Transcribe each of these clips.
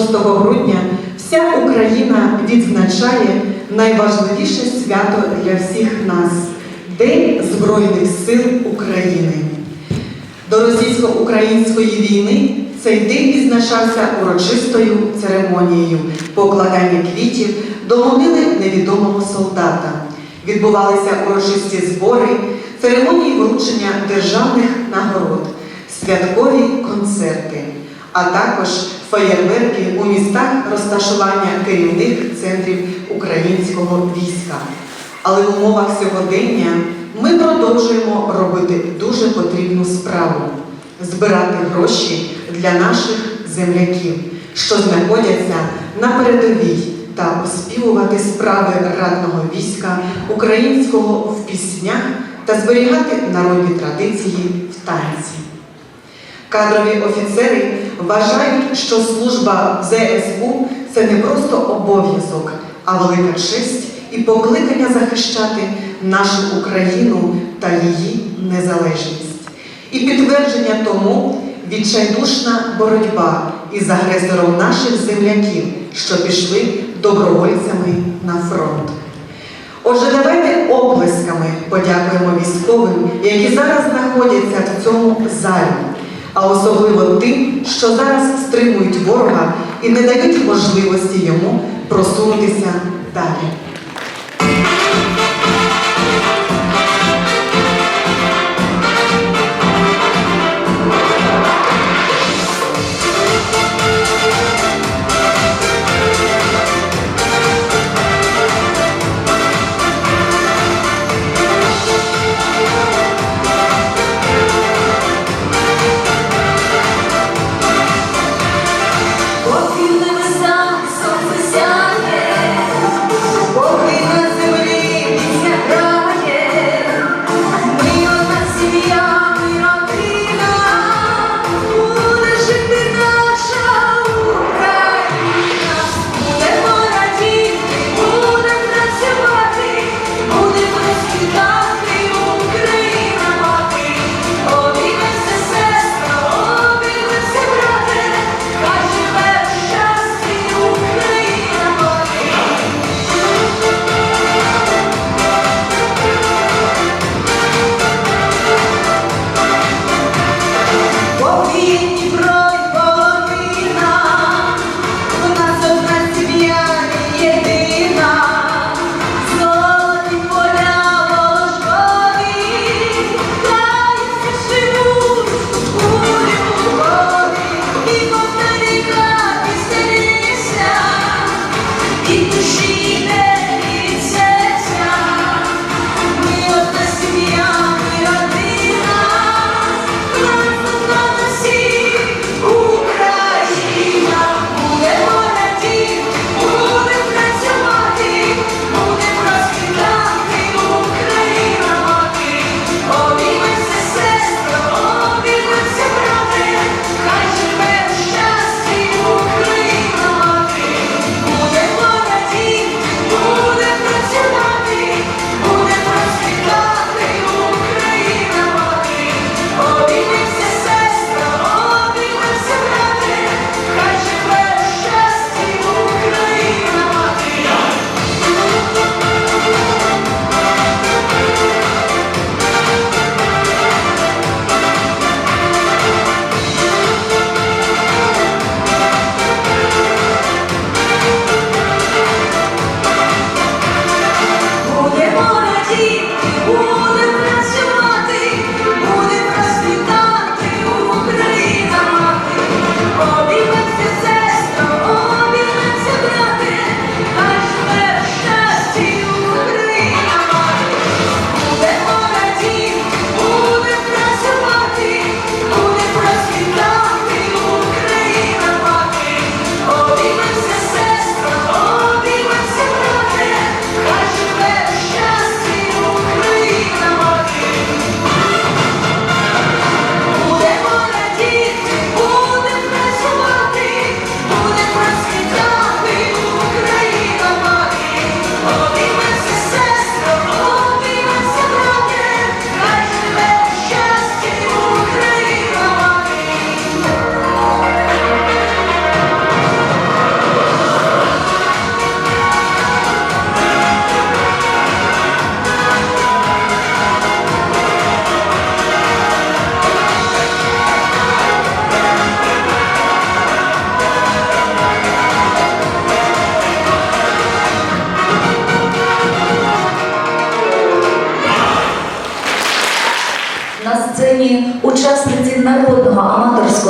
6 грудня, вся Україна відзначає найважливіше свято для всіх нас День Збройних сил України. До російсько-української війни цей день відзначався урочистою церемонією покладання квітів до могили невідомого солдата. Відбувалися урочисті збори, церемонії вручення державних нагород, святкові концерти, а також феєрверки у містах розташування керівних центрів українського війська. Але в умовах сьогодення ми продовжуємо робити дуже потрібну справу збирати гроші для наших земляків, що знаходяться на передовій, та оспівувати справи ратного війська українського в піснях та зберігати народні традиції в танці. Кадрові офіцери вважають, що служба в ЗСУ це не просто обов'язок, а велика честь і покликання захищати нашу Україну та її незалежність. І підтвердження тому відчайдушна боротьба із агресором наших земляків, що пішли добровольцями на фронт. Отже, давайте оплесками подякуємо військовим, які зараз знаходяться в цьому залі, а особливо тим, що зараз стримують ворога і не дають можливості йому просунутися далі.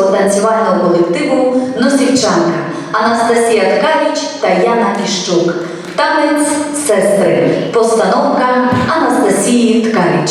Аматорського танцювального колективу Носівчанка Анастасія Ткаріч та Яна Іщук. Танець сестри. Постановка Анастасії Ткач.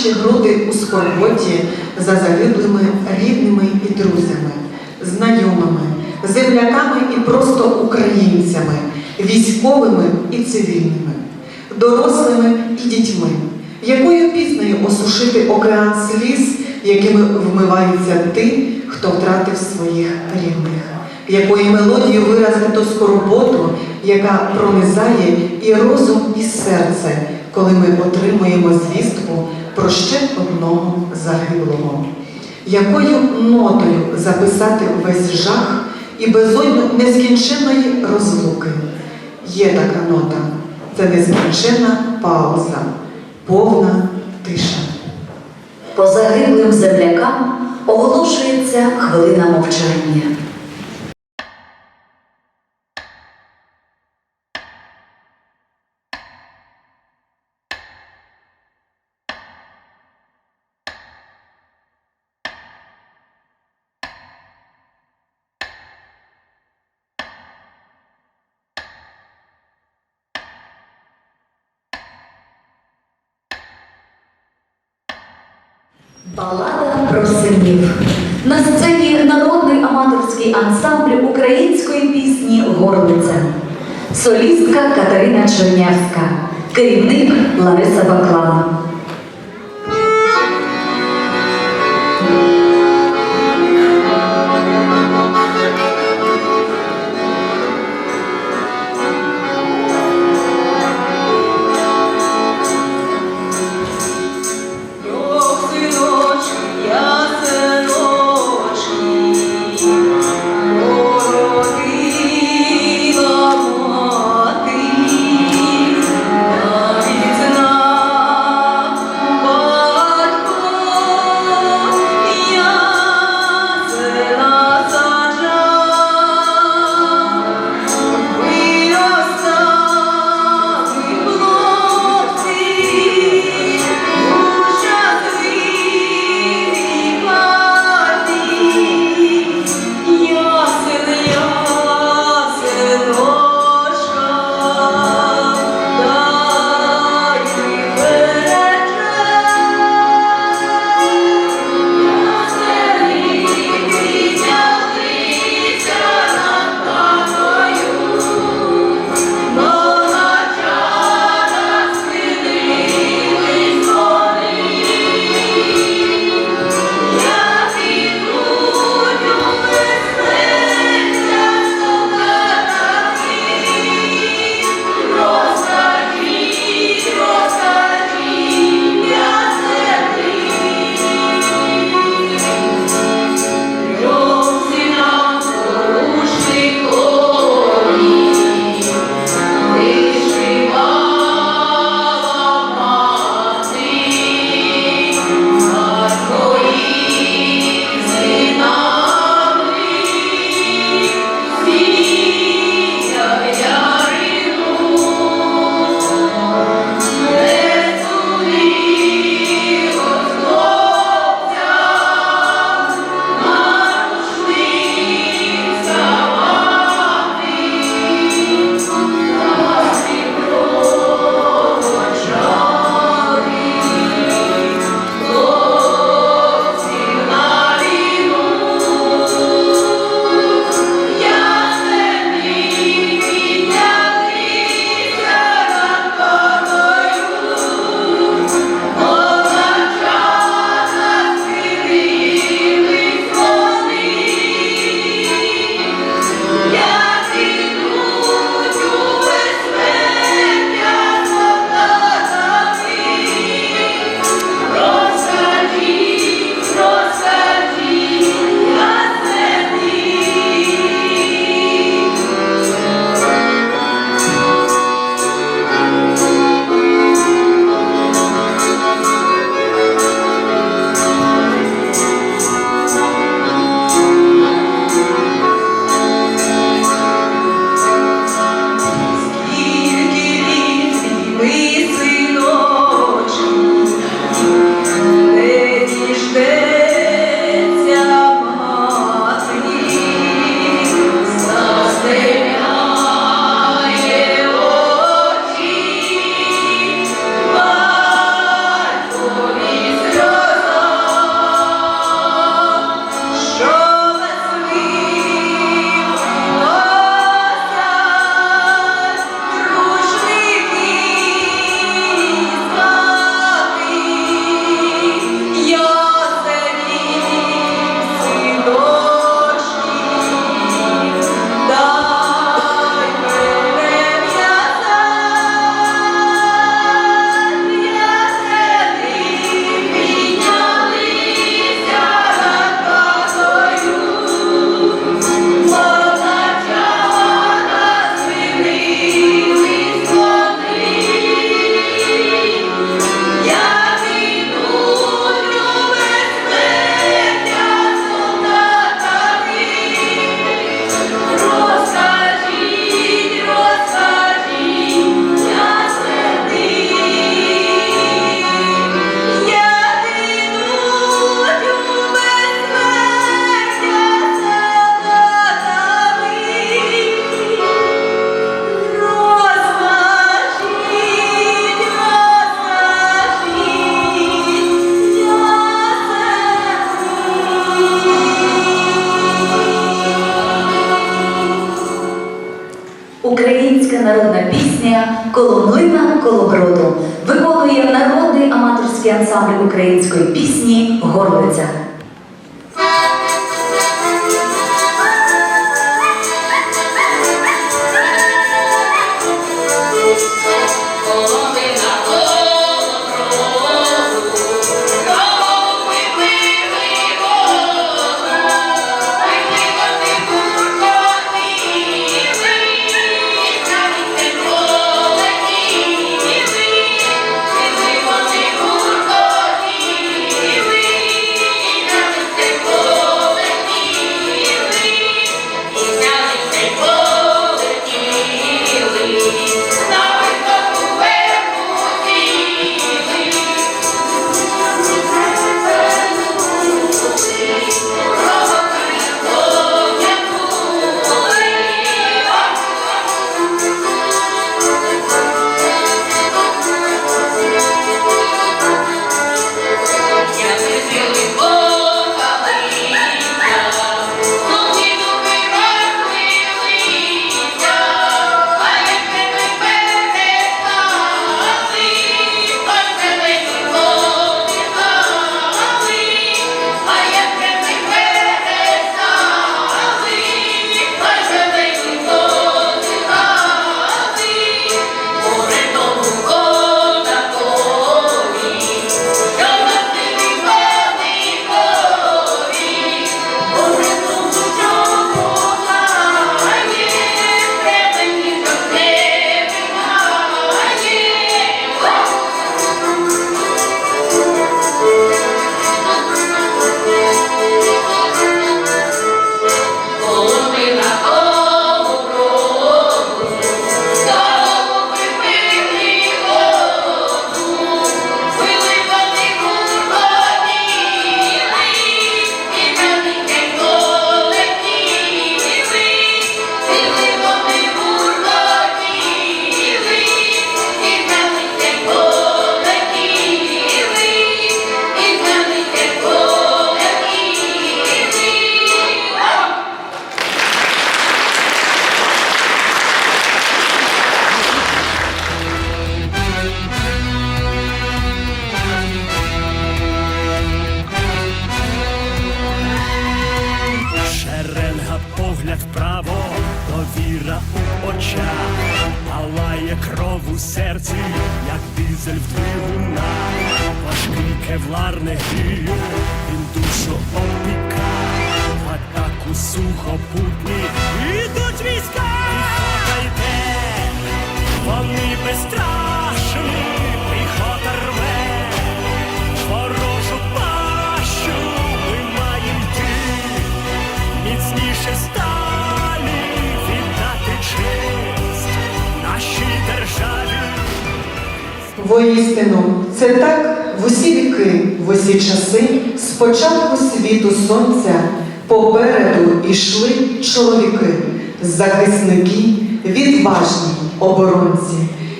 Наші груди у скорботі за загиблими рідними і друзями, знайомими, земляками і просто українцями, військовими і цивільними, дорослими і дітьми, якою піснею осушити океан сліз, якими вмиваються ті, хто втратив своїх рідних, якою мелодію виразити ту скорботу, яка пронизає і розум, і серце, коли ми отримуємо звістку про ще одного загиблого. Якою нотою записати весь жах і безодню нескінченної розлуки? Є така нота це нескінченна пауза, повна тиша. По загиблим землякам оголошується хвилина мовчання. Чернявська. Керівник Лариса Баклана. Ukraine's great peace погляд вправо, довіра у очах, палає кров у серці, як дизель в двигунах, важкий кевлар не він душу опіка, в атаку сухопутні ідуть війська, піхота йде, вони безстрашні, Воістину, це так в усі віки, в усі часи, з початку світу сонця попереду йшли чоловіки, захисники, відважні оборонці.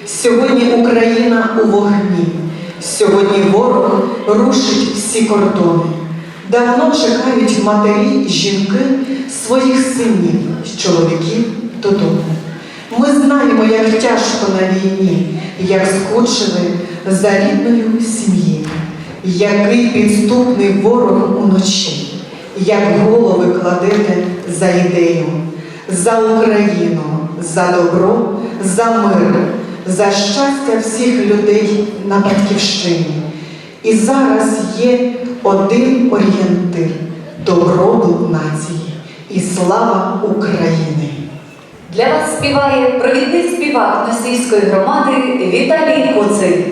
Сьогодні Україна у вогні, сьогодні ворог рушить всі кордони. Давно чекають матері, жінки своїх синів, чоловіків додому. Ми знаємо, як тяжко на війні, як скучили за рідною сім'єю, який підступний ворог уночі, як голови кладете за ідею, за Україну, за добро, за мир, за щастя всіх людей на батьківщині. І зараз є один орієнтир добробут нації і слава України. Для вас співає провідний співак Носійської громади Віталій Коцик.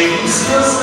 З